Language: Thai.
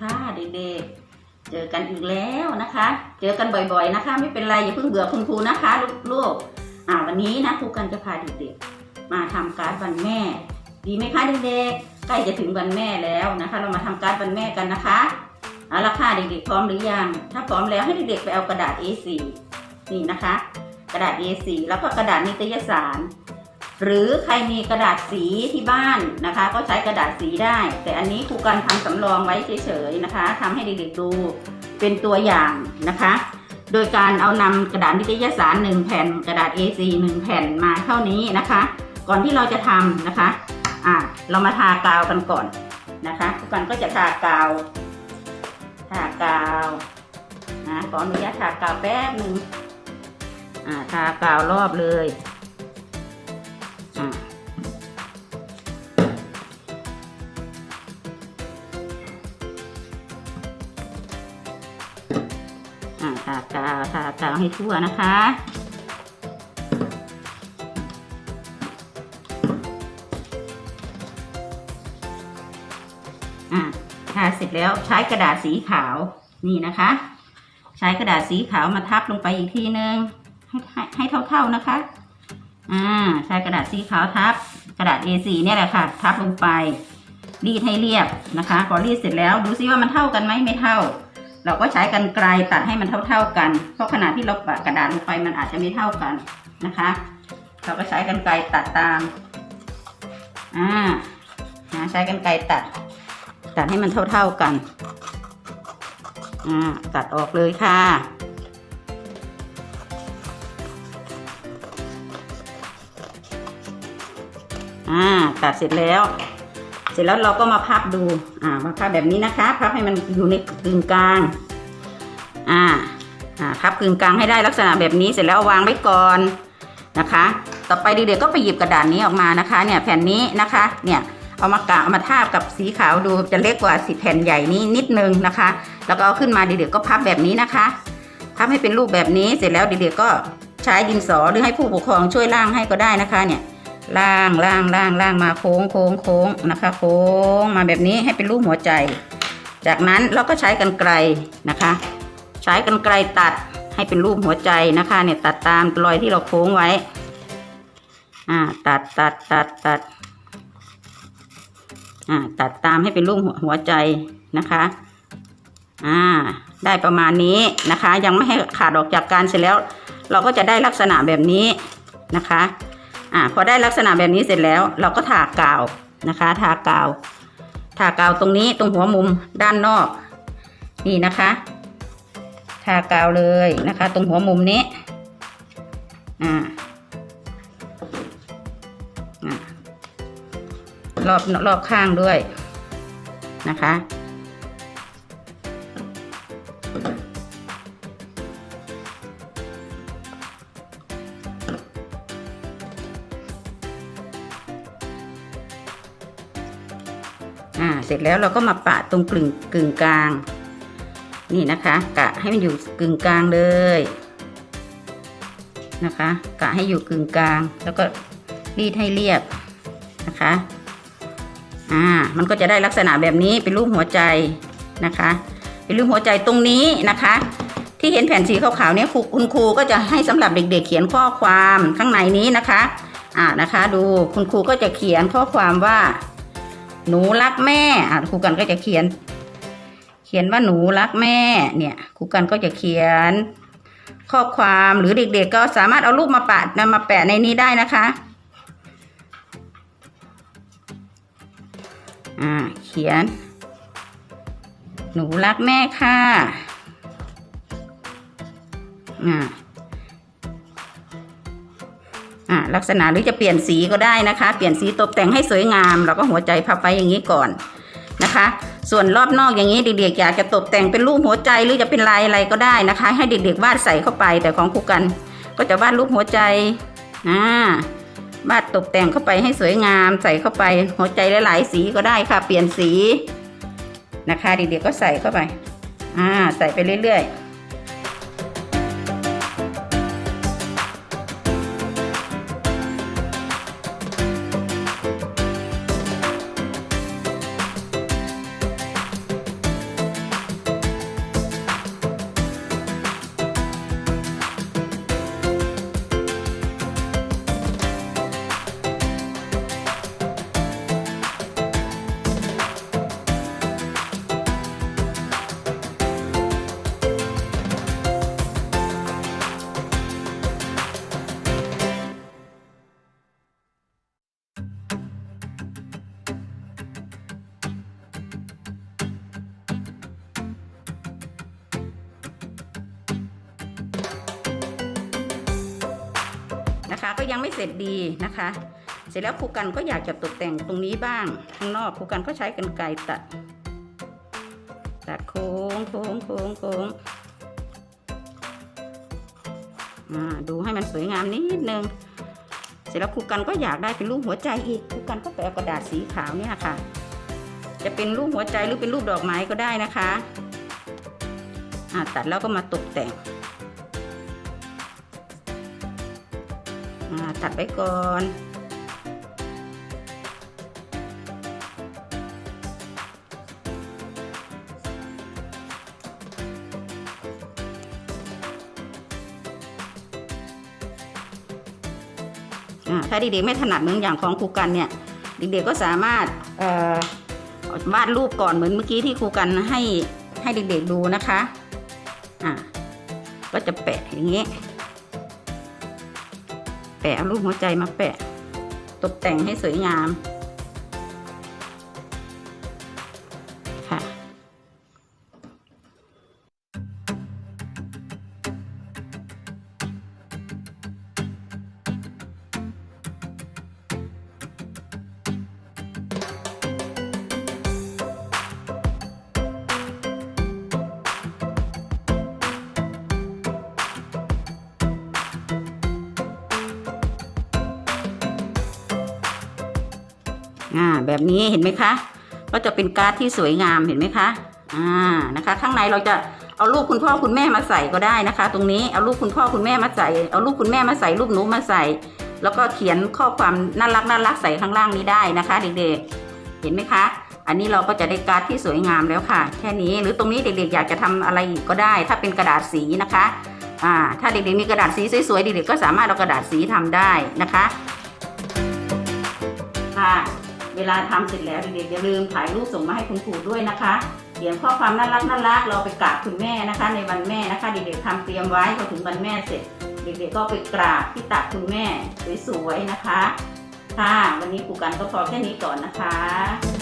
ค่ะเด็กๆ เจอกันอีกแล้วนะคะ เจอกันบ่อยๆนะคะ ไม่เป็นไรอย่าเพิ่งเบื่อคุณครูนะคะลูกๆอ่าวันนี้นะครูกันจะพาเด็กๆ มาทำการ์ดวันแม่ ดีไหมคะเด็กๆ ใกล้จะถึงวันแม่แล้วนะคะ เรามาทำการ์ดวันแม่กันนะคะเอาละค่ะเด็กๆพร้อมหรือยัง ถ้าพร้อมแล้วให้เด็กๆไปเอากระดาษ A4 นี่นะคะ กระดาษ A4 แล้วก็กระดาษนิตยสาร หรือใครมีกระดาษสีที่บ้านนะคะ ก็ใช้กระดาษสีได้ แต่อันนี้ครูกันทำสำรองไว้เฉยๆนะคะทำให้เด็กๆดูเป็นตัวอย่างนะคะ โดยการเอานำกระดาษนิตยสาร1แผ่นกระดาษ A4 1แผ่นมาเท่านี้นะคะ ก่อนที่เราจะทำนะคะอะเรามาทากาวกันก่อนนะคะครูกันก็จะทากาว ทากาวนะขออนุญาตทากาวแป๊บหนึ่งอ่าทากาวรอบเลย อ่าทากาวทากาวให้ทั่วนะคะอะทาเสร็จแล้วใช้กระดาษสีขาวนี่นะคะ ใช้กระดาษสีขาวมาทับลงไปอีกทีนึงให้ให้ให้เท่าๆนะคะอ่าใช้กระดาษสีขาวทับ กระดาษ A4 เนี่ยแหละค่ะ ทับลงไปรีดให้เรียบนะคะพอรีดเสร็จแล้วดูซิว่ามันเท่ากันไหมไม่เท่า เราก็ใช้กันไกลตัดให้มันเท่า ๆกัน เพราะขนาดที่เราปะกระดาษลงไปมันอาจจะไม่เท่ากันนะคะ เราก็ใช้กันไกลตัดตามอ่านะใช้กันไกลตัด ตัดให้มันเท่าๆกันอ่าตัดออกเลยค่ะอ่าตัดเสร็จแล้ว ร็จแล้วเราก็มาพับดู อ่ามาพับแบบนี้นะคะ พับให้มันอยู่ในกึ่งกลาง อ่า อ่า พับกึ่งกลางให้ได้ลักษณะแบบนี้เสร็จแล้ววางไว้ก่อนนะคะ ต่อไปเด็กๆก็ไปหยิบกระดาษนี้ออกมานะคะ เนี่ยแผ่นนี้นะคะ เนี่ยเอามากะเอามาทาบกับสีขาวดูจะเล็กกว่าสีแผ่นใหญ่นี้นิดนึงนะคะ แล้วก็เอาขึ้นมาเด็กๆก็พับแบบนี้นะคะพับให้เป็นรูปแบบนี้เสร็จแล้วเด็กๆก็ใช้ดินสอหรือให้ผู้ปกครองช่วยล่างให้ก็ได้นะคะเนี่ย ล่างล่างล่างล่างมาโค้งโค้งโค้งนะคะ โค้งมาแบบนี้ให้เป็นรูปหัวใจ จากนั้นเราก็ใช้กันไกลนะคะ ใช้กันไกลตัดให้เป็นรูปหัวใจนะคะเนี่ยตัดตามรอยที่เราโค้งไว้ อ่า ตัดตัดตัดตัดอ่า ตัดตามให้เป็นรูปหัวใจนะคะ อ่า ได้ประมาณนี้นะคะ ยังไม่ให้ขาดออกจากกันเสร็จแล้ว เราก็จะได้ลักษณะแบบนี้นะคะ อ่าพอได้ลักษณะแบบนี้เสร็จแล้ว เราก็ทากาวนะคะทากาวทากาวตรงนี้ตรงหัวมุมด้านนอก นี่นะคะทากาวเลยนะคะ ตรงหัวมุมนี้อ่าอ่ารอบรอบข้างด้วยนะคะ เสร็จแล้วเราก็มาปะตรงกึ่งกึ่งกลาง นี่นะคะ กะให้มันอยู่กึ่งกลางเลยนะคะ กะให้อยู่กึ่งกลาง แล้วก็รีดให้เรียบนะคะ อ่า มันก็จะได้ลักษณะแบบนี้เป็นรูปหัวใจนะคะ เป็นรูปหัวใจตรงนี้นะคะ ที่เห็นแผ่นสีขาวๆเนี่ยครูคุณครูก็จะให้สำหรับเด็ก ๆ เขียนข้อความข้างในนี้นะคะ อ่านะคะ ดูคุณครูก็จะเขียนข้อความว่า หนูรักแม่อ่าครูกันก็จะเขียน เขียนว่าหนูรักแม่เนี่ยครูกันก็จะเขียน ข้อความหรือเด็กๆก็สามารถเอารูปมาปะนำมาแปะในนี้ได้นะคะอ่าเขียน หนูรักแม่ค่ะอ่า ลักษณะหรือจะเปลี่ยนสีก็ได้นะคะ เปลี่ยนสีตกแต่งให้สวยงามเราก็หัวใจพับไว้อย่างนี้ก่อนนะคะ ส่วนรอบนอกอย่างนี้เด็กๆอยากจะตกแต่งเป็นรูปหัวใจหรือจะเป็นลายอะไรก็ได้นะคะ ให้เด็กๆวาดใส่เข้าไปแต่ของครูกัน ก็จะวาดรูปหัวใจอ่าวาดตกแต่งเข้าไปให้สวยงาม ใส่เข้าไปหัวใจหลายๆสีก็ได้ค่ะ เปลี่ยนสีนะคะเด็กๆก็ใส่เข้าไปอ่าใส่ไปเรื่อยๆ นะคะ ก็ยังไม่เสร็จดีนะคะ เสร็จแล้วครูกันก็อยากจะตกแต่งตรงนี้บ้างข้างนอกครูกันก็ใช้กรรไกรตัด ตัดโค้งโค้งโค้งโค้งอ่าดูให้มันสวยงามนิดนึง เสร็จแล้วครูกันก็อยากได้เป็นรูปหัวใจอีกครูกันก็ไปเอากระดาษสีขาวเนี่ยค่ะ จะเป็นรูปหัวใจหรือเป็นรูปดอกไม้ก็ได้นะคะตัดแล้วก็มาตกแต่ง ตัดไว้ก่อนถ้าเด็กๆไม่ถนัดเหมือนอย่างของครูกันเนี่ย เด็กๆก็สามารถวาดรูปก่อนเหมือนเมื่อกี้ที่ครูกันให้ให้เด็กๆดูนะคะ อ่าก็จะแปะอย่างนี้ แปะเอารูปหัวใจมาแปะ ตกแต่งให้สวยงาม อ่าแบบนี้เห็นไหมคะ ก็จะเป็นการ์ดที่สวยงามเห็นไหมคะอ่านะคะ ข้างในเราจะเอารูปคุณพ่อคุณแม่มาใส่ก็ได้นะคะ ตรงนี้เอารูปคุณพ่อคุณแม่มาใส่เอารูปคุณแม่มาใส่รูปหนูมาใส่ แล้วก็เขียนข้อความน่ารักน่ารักใส่ข้างล่างนี้ได้นะคะ เด็กๆ เห็นไหมคะ อันนี้เราก็จะได้การ์ดที่สวยงามแล้วค่ะ แค่นี้หรือตรงนี้เด็กๆอยากจะทำอะไรอีกก็ได้ ถ้าเป็นกระดาษสีนะคะอ่าถ้าเด็กๆมีกระดาษสีสวยๆเด็กๆก็สามารถเอากระดาษสีทำได้นะคะค่ะ เวลาทำเสร็จแล้วเด็กๆอย่าลืมถ่ายรูปส่งมาให้คุณครูด้วยนะคะเขียนข้อความน่ารักน่ารักเราไปกราบคุณแม่นะคะ ในวันแม่นะคะเด็กๆทำเตรียมไว้พอถึงวันแม่เสร็จ เด็กๆก็ไปกราบที่ตักคุณแม่สวยๆนะคะ ค่ะ วันนี้ครูกันก็พอแค่นี้ก่อนนะคะ